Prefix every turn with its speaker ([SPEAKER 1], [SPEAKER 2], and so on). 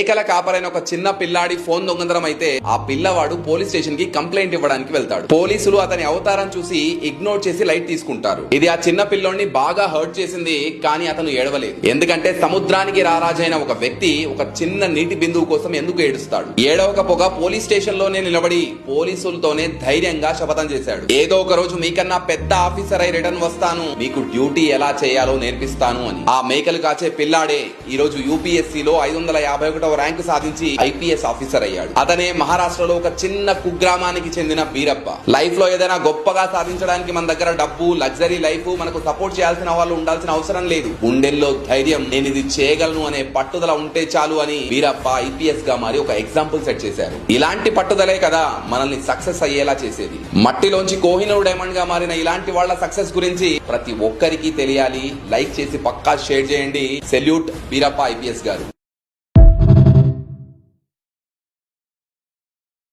[SPEAKER 1] మేకల కాపరైన ఒక చిన్న పిల్లాడి ఫోన్ దొంగతనం అయితే ఆ పిల్లవాడు పోలీస్ స్టేషన్కి కంప్లైంట్ ఇవ్వడానికి వెళ్తాడు. పోలీసులు అతని అవతారం చూసి ఇగ్నోర్ చేసి లైట్ తీసుకుంటారు. ఇది ఆ చిన్న పిల్లోడిని బాగా హర్ట్ చేసింది కానీ అతను ఏడవలేదు. ఎందుకంటే సముద్రానికి రారాజైన ఒక వ్యక్తి ఒక చిన్న నీటి బిందువు కోసం ఎందుకు ఏడుస్తాడు? ఏడవకపోగా పోలీస్ స్టేషన్లోనే నిలబడి పోలీసులతోనే ధైర్యంగా శపథం చేశాడు. ఏదో ఒక రోజు మీకన్నా పెద్ద ఆఫీసర్ అయి రిటర్న్ వస్తాను మీకు డ్యూటీ ఎలా చేయాలో నేర్పిస్తాను అని. ఆ మేకలు కాచే పిల్లాడే ఈ రోజు యూపీఎస్సీలో ఐదు వందల యాభై ఒకటో ర్యాంకు సాధించి ఐపీఎస్ ఆఫీసర్ అయ్యాడు. అతనే మహారాష్ట్రలో ఒక చిన్న కుగ్రామానికి చెందిన వీరప్ప లైఫ్లో ఏదైనా గొప్పగా సాధించడానికి మన దగ్గర డబ్బు లగ్జరీ లైఫ్ మనకు సపోర్ట్ చేయాల్సిన వాళ్ళు ఉండాల్సిన అవసరం లేదు. గుండెల్లో ధైర్యం నేను ఇది చేయగలను అనే పట్టుదల ఉంటే చాలు అని వీరప్ప ఐపీఎస్గా మారి ఒక ఎగ్జాంపుల్ సెట్ చేశారు. ఇలాంటి పట్టుదలే కదా మనల్ని సక్సెస్ అయ్యేలా చేసేది. మట్టిలోంచి కోహినూర్ డైమండ్గా మారిన ఇలాంటి వాళ్ళ సక్సెస్ గురించి ప్రతి ఒక్కరికి తెలియాలి. లైక్ చేసి పక్కా షేర్ చేయండి. సెల్యూట్ వీరప్ప ఐపీఎస్ గారు.